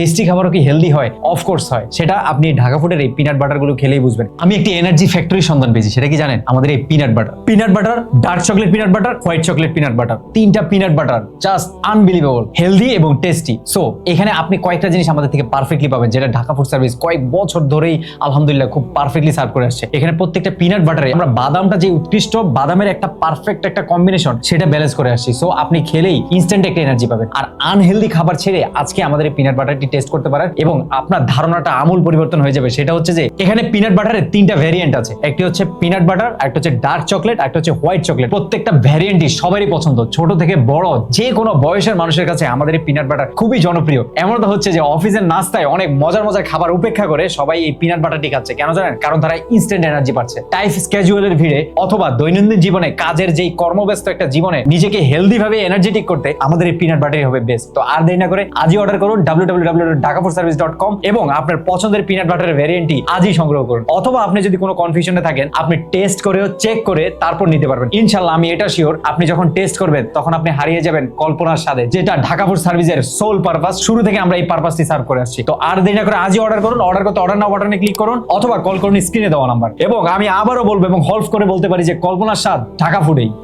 Tasty খাবারও কি healthy হয়? অফকোর্স হয়। সেটা আপনি ঢাকা ফুডের এই পিনাট বাটারগুলো খেলেই বুঝবেন। আমি একটি এনার্জি ফ্যাক্টরি সন্ধান পেয়েছি, সেটা কি জানেন? আমাদের এই peanut butter peanut butter dark chocolate peanut butter white chocolate peanut butter তিনটা peanut butter just unbelievable healthy এবং টেস্টি সো এখানে আপনি কয়েকটা জিনিস আমাদের থেকে পারফেক্টলি পাবেন, যেটা ঢাকা ফুড সার্ভিস কয়েক বছর ধরেই আলহামদুলিল্লাহ খুব পারফেক্টলি সার্ভ করে আসছে। এখানে প্রত্যেকটা পিনাট বাটারে আমরা বাদামটা যে উৎকৃষ্ট, বাদামের একটা পারফেক্ট একটা কম্বিনেশন সেটা ব্যালেন্স করে আসছি। সো আপনি খেলেই ইনস্ট্যান্ট একটা এনার্জি পাবেন। আর আনহেলদি খাবার ছেড়ে আজকে আমাদের এই পিনাট বাটারটি টেস্ট করতে পারেন এবং আপনার ধারণাটা আমূল পরিবর্তন হয়ে যাবে। সেটা হচ্ছে যে, এখানে পিনাট বাটারের তিনটা ভ্যারিয়েন্ট আছে। একটি হচ্ছে পিনাট বাটার একটা হচ্ছে ডার্ক চকলেট একটা হচ্ছে হোয়াইট চকলেট প্রত্যেকটা ভ্যারিয়েন্টই সবারই পছন্দ। ছোট থেকে বড়, যে কোনো বয়সের মানুষের কাছে আমাদের এই পিনাট বাটার খুবই জনপ্রিয়। এমন তো হচ্ছে যে, অফিসের নাস্তায় অনেক মজার মজার খাবার উপেক্ষা করে সবাই এই পিনাট বাটারটি খাচ্ছে। কেন জানেন? কারণ তারা ইনস্ট্যান্ট এনার্জি পাচ্ছে। টাইফ স্ক্যাজুয়ালের ভিড়ে অথবা দৈনন্দিন জীবনে কাজের যেই কর্মব্যস্ত একটা জীবনে নিজেকে হেলদি ভাবে এনার্জেটিক করতে আমাদের এই পিনাট বাটারই হবে বেস্ট তো আর দেরি না করে আজই অর্ডার করুন www.dhakafoodservice.com এবং আপনার পছন্দের পিনাট বাটারের ভ্যারিয়েন্টটি আজই সংগ্রহ করুন। অথবা আপনি যদি কোনো কনফিউশনে থাকেন, আপনি টেস্ট করেও চেক করে তারপর নিতে পারবেন। ইনশাল্লাহ আমি এটা শিওর আপনি যখন টেস্ট করবেন, তখন আপনি হারিয়ে যাবেন কল্পনার সাথে যেটা ঢাকা সার্ভিসের সোল পারপাস শুরু থেকে আমরা এই পারপাসটি সার্ভ করে আসছি। তো আর দেরি না করে আজই অর্ডার করুন অর্ডার করতে অর্ডার নাও বাটনে ক্লিক করুন, অথবা কল করুন স্ক্রিনে দেওয়া নাম্বার এবং আমি আবারও বলব এবং হলফ করে বলতে পারি যে কল্পনার স্বাদ ঢাকা ফুডেই